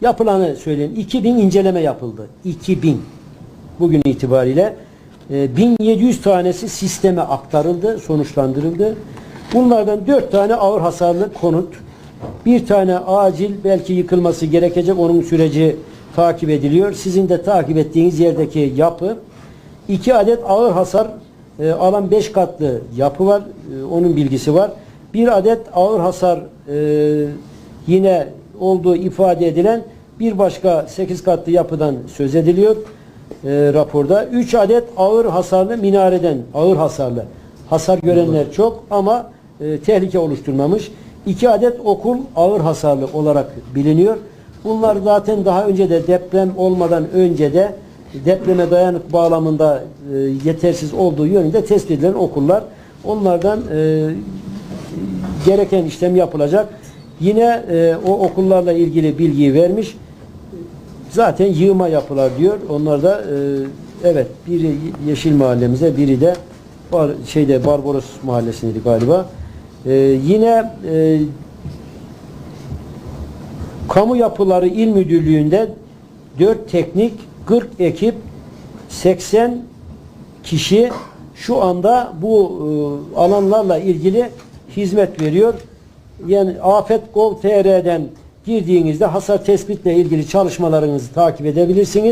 Yapılanı söyleyeyim. 2000 inceleme yapıldı. 2000 bugün itibariyle e, 1700 tanesi sisteme aktarıldı, sonuçlandırıldı. Bunlardan 4 tane ağır hasarlı konut, bir tane acil belki yıkılması gerekecek onun süreci takip ediliyor. Sizin de takip ettiğiniz yerdeki yapı. 2 adet ağır hasar e, alan 5 katlı yapı var. E, onun bilgisi var. Bir adet ağır hasar e, yine olduğu ifade edilen bir başka 8 katlı yapıdan söz ediliyor e, raporda. 3 adet ağır hasarlı minareden ağır hasarlı. Hasar görenler çok ama e, tehlike oluşturmamış. 2 adet okul ağır hasarlı olarak biliniyor. Bunlar zaten daha önce de deprem olmadan önce de depreme dayanık bağlamında e, yetersiz olduğu yönünde tespit edilen okullar. Onlardan e, gereken işlem yapılacak. Yine e, o okullarla ilgili bilgiyi vermiş. Zaten yığma yapılar diyor. Onlar da e, evet biri Yeşil Mahallemize, biri de Bar, şeyde Barbaros Mahallesi'ndeydi galiba. E, yine e, Kamu Yapıları İl Müdürlüğü'nde 4 teknik, 40 ekip, 80 kişi şu anda bu e, alanlarla ilgili hizmet veriyor. Yani afet.gov.tr'den girdiğinizde hasar tespitle ilgili çalışmalarınızı takip edebilirsiniz.